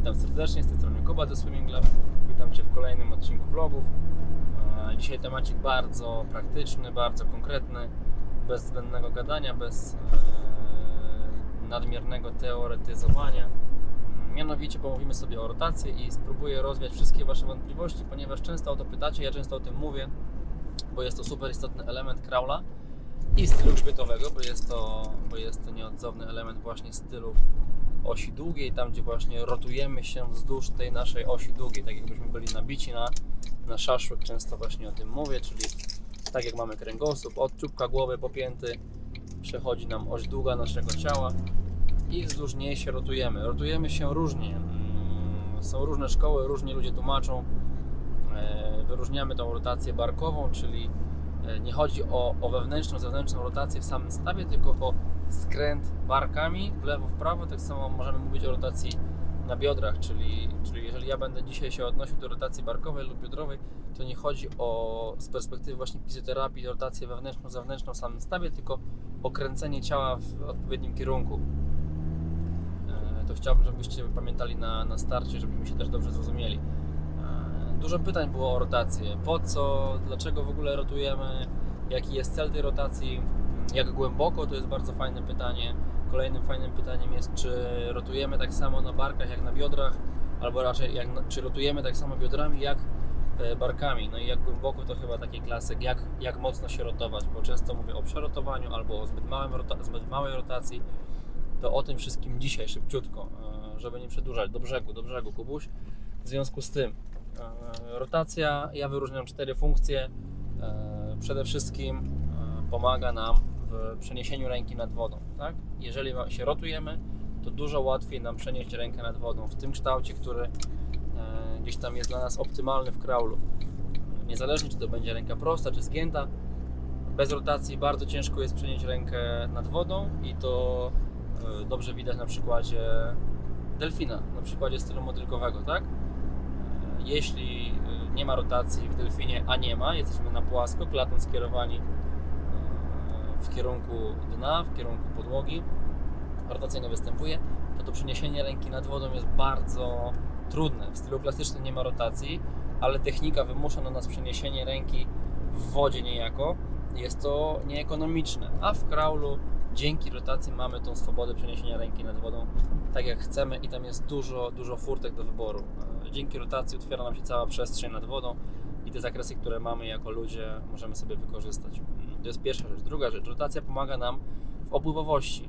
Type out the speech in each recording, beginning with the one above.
Witam serdecznie, z tej strony Kuba ze Swimming Lab. Witam Cię w kolejnym odcinku vlogów. E, Dzisiaj temacik bardzo praktyczny, bardzo konkretny, bez zbędnego gadania, bez e, nadmiernego teoretyzowania. Mianowicie pomówimy sobie o rotacji i spróbuję rozwiać wszystkie Wasze wątpliwości, ponieważ często o to pytacie, ja często o tym mówię, bo jest to super istotny element kraula i stylu grzbietowego, bo jest to, bo jest to nieodzowny element właśnie stylu osi długiej, tam gdzie właśnie rotujemy się wzdłuż tej naszej osi długiej, tak jakbyśmy byli nabici na, na szaszłyk, często właśnie o tym mówię, czyli tak jak mamy kręgosłup, od czubka głowy popięty, przechodzi nam oś długa naszego ciała i wzdłuż niej się rotujemy. Rotujemy się różnie, Mm, są różne szkoły, różnie ludzie tłumaczą, E, wyróżniamy tą rotację barkową, czyli e, nie chodzi o, o wewnętrzną, zewnętrzną rotację w samym stawie, tylko o skręt barkami w lewo, w prawo. Tak samo możemy mówić o rotacji na biodrach, czyli, czyli jeżeli ja będę dzisiaj się odnosił do rotacji barkowej lub biodrowej, to nie chodzi o z perspektywy właśnie fizjoterapii rotację wewnętrzną, zewnętrzną w samym stawie, tylko o kręcenie ciała w odpowiednim kierunku. E, To chciałbym, żebyście pamiętali na, na starcie, żebyśmy się też dobrze zrozumieli. E, Dużo pytań było o rotację. Po co, dlaczego w ogóle rotujemy, jaki jest cel tej rotacji, jak głęboko, to jest bardzo fajne pytanie. Kolejnym fajnym pytaniem jest, czy rotujemy tak samo na barkach jak na biodrach, albo raczej jak, czy rotujemy tak samo biodrami jak e, barkami. No i jak głęboko to chyba taki klasyk, jak, jak mocno się rotować, bo często mówię o przerotowaniu albo o zbyt, małym zbyt małej rotacji. To o tym wszystkim dzisiaj szybciutko, e, żeby nie przedłużać. Do brzegu, do brzegu, Kubuś. W związku z tym, e, rotacja, ja wyróżniam cztery funkcje. Przede wszystkim pomaga nam przeniesieniu ręki nad wodą. Tak? Jeżeli się rotujemy, to dużo łatwiej nam przenieść rękę nad wodą w tym kształcie, który e, gdzieś tam jest dla nas optymalny w kraulu. Niezależnie czy to będzie ręka prosta czy zgięta, bez rotacji bardzo ciężko jest przenieść rękę nad wodą i to e, dobrze widać na przykładzie delfina, na przykładzie stylu motylkowego, tak? E, Jeśli nie ma rotacji w delfinie, a nie ma, jesteśmy na płasko, klatą skierowani w kierunku dna, w kierunku podłogi, rotacja nie występuje, to to przeniesienie ręki nad wodą jest bardzo trudne. W stylu klasycznym nie ma rotacji, ale technika wymusza na nas przeniesienie ręki w wodzie niejako. Jest to nieekonomiczne, a w kraulu dzięki rotacji mamy tą swobodę przeniesienia ręki nad wodą tak jak chcemy i tam jest dużo, dużo furtek do wyboru. E, Dzięki rotacji otwiera nam się cała przestrzeń nad wodą i te zakresy, które mamy jako ludzie, możemy sobie wykorzystać. To jest pierwsza rzecz. Druga rzecz, rotacja pomaga nam w opływowości.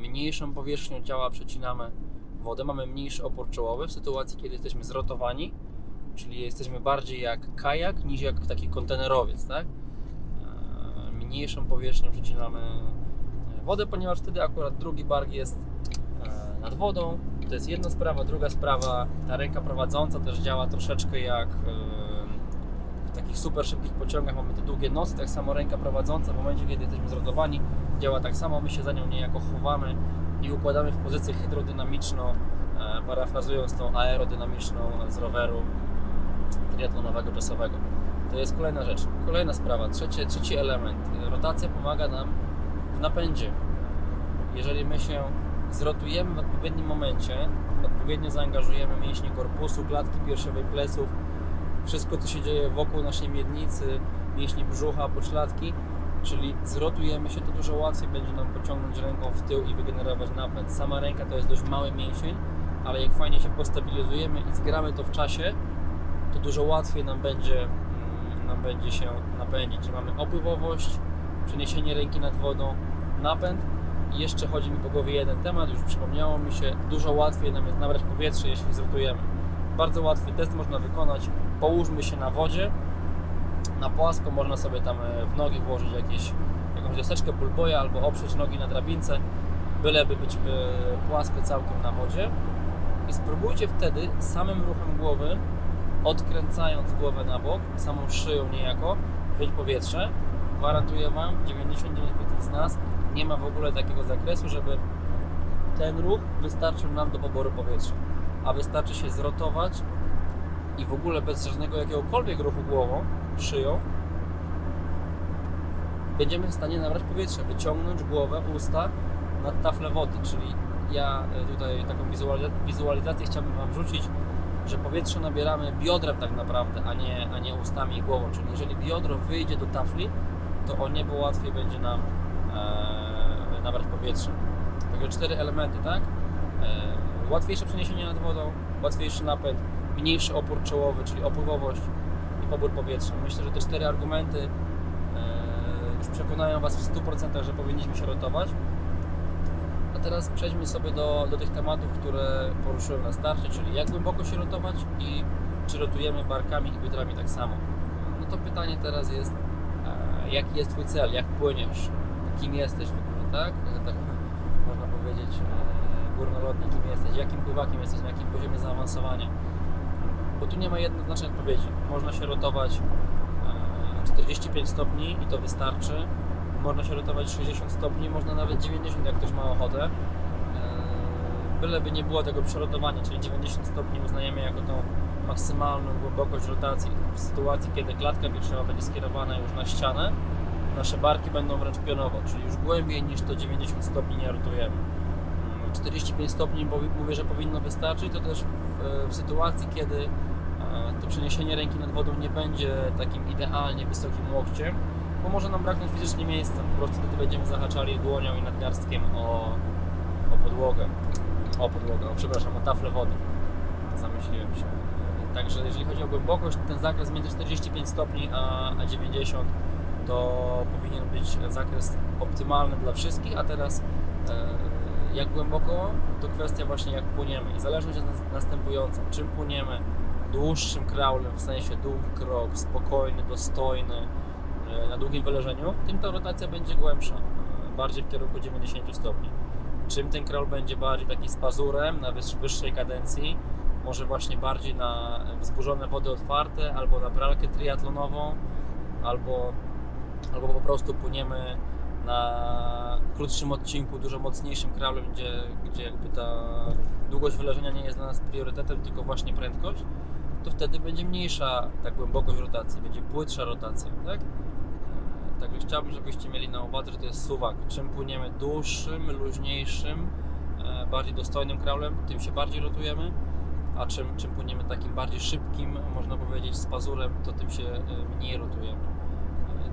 Mniejszą powierzchnią ciała przecinamy wodę, mamy mniejszy opór czołowy w sytuacji, kiedy jesteśmy zrotowani, czyli jesteśmy bardziej jak kajak niż jak taki kontenerowiec, tak? E, Mniejszą powierzchnią przecinamy wodę, ponieważ wtedy akurat drugi bark jest e, nad wodą. To jest jedna sprawa. Druga sprawa, ta ręka prowadząca też działa troszeczkę jak e, takich super szybkich pociągach mamy te długie nosy, tak samo ręka prowadząca w momencie, kiedy jesteśmy zrotowani, działa tak samo. My się za nią niejako chowamy i układamy w pozycję hydrodynamiczną, e, parafrazując tą aerodynamiczną z roweru triatlonowego czasowego. To jest kolejna rzecz. Kolejna sprawa, trzecie, trzeci element. Rotacja pomaga nam w napędzie. Jeżeli my się zrotujemy w odpowiednim momencie, odpowiednio zaangażujemy mięśnie korpusu, klatki piersiowej, pleców, wszystko co się dzieje wokół naszej miednicy, mięśni brzucha, pośladki, czyli zrotujemy się, to dużo łatwiej będzie nam pociągnąć ręką w tył i wygenerować napęd. Sama ręka to jest dość mały mięsień, ale jak fajnie się postabilizujemy i zgramy to w czasie, to dużo łatwiej nam będzie, mm, nam będzie się napędzić. Czyli mamy opływowość, przeniesienie ręki nad wodą, napęd i jeszcze chodzi mi po głowie jeden temat, już przypomniało mi się, dużo łatwiej nam jest nabrać powietrze, jeśli zrotujemy. Bardzo łatwy test można wykonać, połóżmy się na wodzie, na płasko, można sobie tam e, w nogi włożyć jakieś, jakąś deseczkę pulboja albo oprzeć nogi na drabince, byleby być e, płasko całkiem na wodzie i spróbujcie wtedy samym ruchem głowy, odkręcając głowę na bok, samą szyją niejako, wziąć powietrze. Gwarantuję Wam, 99% z nas nie ma w ogóle takiego zakresu, żeby ten ruch wystarczył nam do poboru powietrza. A wystarczy się zrotować i w ogóle bez żadnego jakiegokolwiek ruchu głową, szyją, będziemy w stanie nabrać powietrza, wyciągnąć głowę, usta nad taflę wody, czyli ja e, tutaj taką wizuali- wizualizację chciałbym Wam wrzucić, że powietrze nabieramy biodrem tak naprawdę, a nie, a nie ustami i głową. Czyli jeżeli biodro wyjdzie do tafli, to o niebo łatwiej będzie nam e, nabrać powietrze. Także cztery elementy, tak? E, łatwiejsze przeniesienie nad wodą, łatwiejszy napęd, mniejszy opór czołowy, czyli opływowość i pobór powietrza. Myślę, że te cztery argumenty e, już przekonają Was w 100%, że powinniśmy się rotować. A teraz przejdźmy sobie do, do tych tematów, które poruszyłem na starcie, czyli jak głęboko się rotować i czy rotujemy barkami i biodrami tak samo. No to pytanie teraz jest, e, jaki jest Twój cel, jak płyniesz, kim jesteś w ogóle, tak? tak można powiedzieć, e, górnolotnie, kim jesteś, jakim pływakiem jesteś, na jakim poziomie zaawansowania. Bo tu nie ma jednoznacznej odpowiedzi. Można się rotować e, 45 stopni i to wystarczy. Można się rotować 60 stopni, można nawet 90, jak ktoś ma ochotę. E, Byleby nie było tego przerotowania, czyli 90 stopni uznajemy jako tą maksymalną głębokość rotacji. W sytuacji, kiedy klatka piersiowa będzie skierowana już na ścianę, nasze barki będą wręcz pionowo, czyli już głębiej niż to 90 stopni nie rotujemy. 45 stopni powi- mówię, że powinno wystarczyć, to też w, w sytuacji, kiedy e, to przeniesienie ręki nad wodą nie będzie takim idealnie wysokim łokciem, bo może nam braknąć fizycznie miejsca. Po prostu wtedy będziemy zahaczali dłonią i nadgarstkiem o, o podłogę. O podłogę, o, przepraszam, o taflę wody. Zamyśliłem się. Także jeżeli chodzi o głębokość, ten zakres między 45 stopni a, a 90 to powinien być zakres optymalny dla wszystkich, a teraz e, jak głęboko, to kwestia właśnie jak płyniemy. I zależność jest nas- następująca, czym płyniemy? Dłuższym kraulem, w sensie długi krok, spokojny, dostojny, e, na długim wyleżeniu, tym ta rotacja będzie głębsza, e, bardziej w kierunku 90 stopni. Czym ten kraul będzie bardziej taki z pazurem, na wyż- wyższej kadencji, może właśnie bardziej na wzburzone wody otwarte, albo na pralkę triatlonową, albo, albo po prostu płyniemy na krótszym odcinku, dużo mocniejszym kraulem, gdzie, gdzie jakby ta długość wyleżenia nie jest dla nas priorytetem, tylko właśnie prędkość, to wtedy będzie mniejsza ta głębokość rotacji, będzie płytsza rotacja, tak? E, Także chciałbym, żebyście mieli na uwadze, że to jest suwak. Czym płyniemy dłuższym, luźniejszym, e, bardziej dostojnym kraulem, tym się bardziej rotujemy, a czym, czym płyniemy takim bardziej szybkim, można powiedzieć, z pazurem, to tym się e, mniej rotujemy.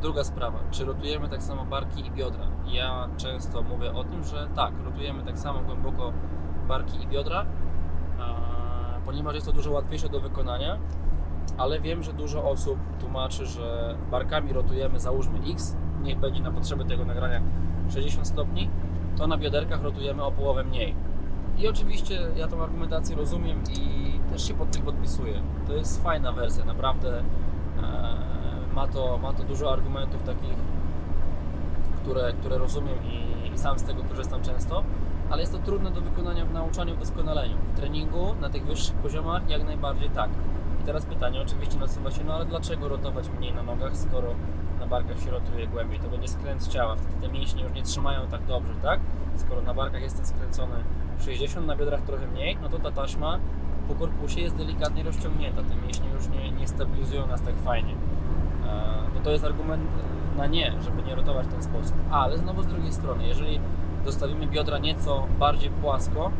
Druga sprawa, czy rotujemy tak samo barki i biodra? Ja często mówię o tym, że tak, rotujemy tak samo głęboko barki i biodra, ponieważ jest to dużo łatwiejsze do wykonania, ale wiem, że dużo osób tłumaczy, że barkami rotujemy, załóżmy X, niech będzie na potrzeby tego nagrania 60 stopni, to na bioderkach rotujemy o połowę mniej. I oczywiście ja tą argumentację rozumiem i też się pod tym podpisuję. To jest fajna wersja, naprawdę e, ma, to, ma to dużo argumentów takich, które, które rozumiem i, i sam z tego korzystam często, ale jest to trudne do wykonania w nauczaniu, w doskonaleniu. W treningu na tych wyższych poziomach jak najbardziej tak. I teraz pytanie oczywiście nasuwa się, no ale dlaczego rotować mniej na nogach, skoro na barkach się rotuje głębiej? To będzie skręt ciała, wtedy te mięśnie już nie trzymają tak dobrze, tak? Skoro na barkach jestem skręcony 60, na biodrach trochę mniej, no to ta taśma po korpusie jest delikatnie rozciągnięta. Te mięśnie już nie, nie stabilizują nas tak fajnie. To jest argument na nie, żeby nie rotować w ten sposób. Ale znowu z drugiej strony, jeżeli dostawimy biodra nieco bardziej płasko,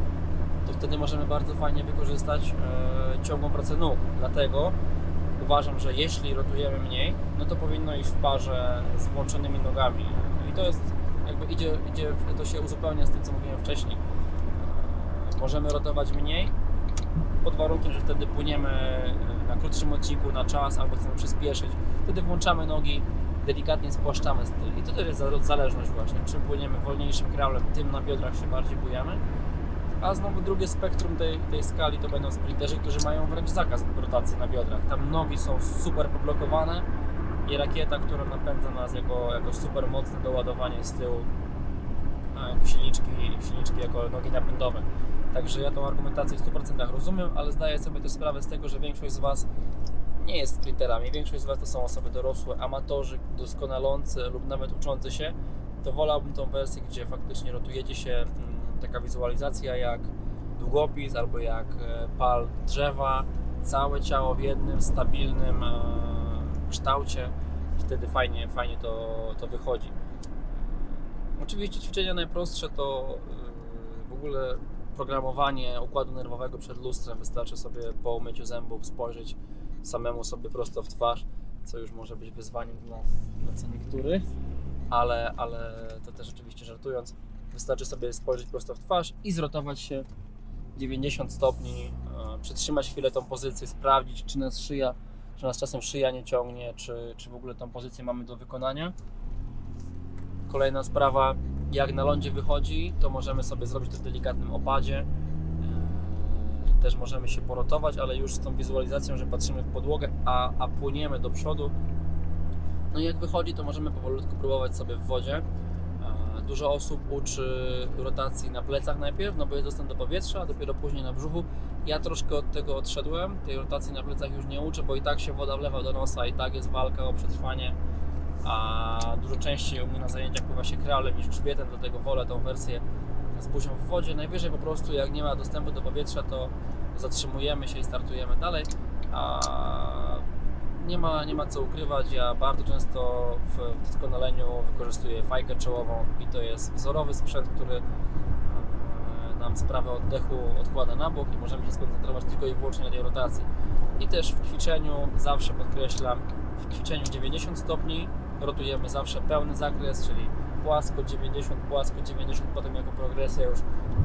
to wtedy możemy bardzo fajnie wykorzystać e, ciągłą pracę nóg. Dlatego uważam, że jeśli rotujemy mniej, no to powinno iść w parze z włączonymi nogami. I to jest, jakby idzie, idzie to się uzupełnia z tym, co mówiłem wcześniej. E, Możemy rotować mniej, pod warunkiem, że wtedy płyniemy e, krótszym odcinku na czas albo chcemy przyspieszyć. Wtedy włączamy nogi, delikatnie spłaszczamy styl. I to też jest za- zależność właśnie. Czym płyniemy wolniejszym kraulem, tym na biodrach się bardziej bujemy. A znowu drugie spektrum tej, tej skali to będą sprinterzy, którzy mają wręcz zakaz rotacji na biodrach. Tam nogi są super poblokowane i rakieta, która napędza nas jako, jako super mocne doładowanie z tyłu, silniczki, silniczki jako nogi napędowe. Także ja tą argumentację w 100% rozumiem, ale zdaję sobie też sprawę z tego, że większość z Was nie jest sprinterami. Większość z Was to są osoby dorosłe, amatorzy, doskonalący lub nawet uczący się. To wolałbym tą wersję, gdzie faktycznie rotujecie się, mm, taka wizualizacja jak długopis albo jak e, pal drzewa, całe ciało w jednym stabilnym e, kształcie. Wtedy fajnie, fajnie to, to wychodzi. Oczywiście ćwiczenia najprostsze to y, W ogóle programowanie układu nerwowego przed lustrem wystarczy sobie po umyciu zębów spojrzeć samemu sobie prosto w twarz, co już może być wyzwaniem dla, dla co niektórych, ale, ale to też oczywiście żartując, wystarczy sobie spojrzeć prosto w twarz i zrotować się 90 stopni, e, przytrzymać chwilę tą pozycję, sprawdzić czy nas szyja, czy nas czasem szyja nie ciągnie, czy, czy w ogóle tą pozycję mamy do wykonania. Kolejna sprawa, jak na lądzie wychodzi, to możemy sobie zrobić to w delikatnym opadzie. Eee, Też możemy się porotować, ale już z tą wizualizacją, że patrzymy w podłogę, a, a płyniemy do przodu. No i jak wychodzi, to możemy powolutku próbować sobie w wodzie. Eee, Dużo osób uczy rotacji na plecach najpierw, no bo jest dostęp do powietrza, a dopiero później na brzuchu. Ja troszkę od tego odszedłem, tej rotacji na plecach już nie uczę, bo i tak się woda wlewa do nosa, i tak jest walka o przetrwanie a dużo częściej u mnie na zajęciach pływa się kraulem niż grzbietem, dlatego wolę tą wersję z buzią w wodzie. Najwyżej po prostu jak nie ma dostępu do powietrza, to zatrzymujemy się i startujemy dalej, a nie ma, nie ma co ukrywać, ja bardzo często w doskonaleniu wykorzystuję fajkę czołową i to jest wzorowy sprzęt, który e, nam sprawę oddechu odkłada na bok i możemy się skoncentrować tylko i wyłącznie na tej rotacji. I też w ćwiczeniu zawsze podkreślam, w ćwiczeniu 90 stopni rotujemy zawsze pełny zakres, czyli płasko 90, płasko 90, potem jako progresja już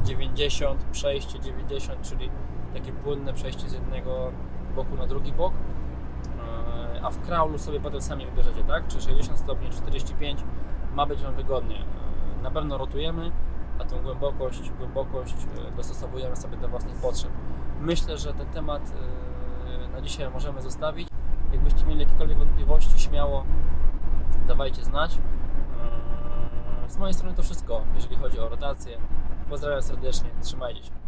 90, przejście 90, czyli takie płynne przejście z jednego boku na drugi bok. Eee, A w kraulu sobie potem sami wybierzecie, tak? Czy 60 stopni, czy 45 ma być Wam wygodnie. Eee, Na pewno rotujemy, a tą głębokość, głębokość e, dostosowujemy sobie do własnych potrzeb. Myślę, że ten temat e, na dzisiaj możemy zostawić. Jakbyście mieli jakiekolwiek wątpliwości, śmiało dawajcie znać. Eee, Z mojej strony to wszystko, jeżeli chodzi o rotację. Pozdrawiam serdecznie, trzymajcie się.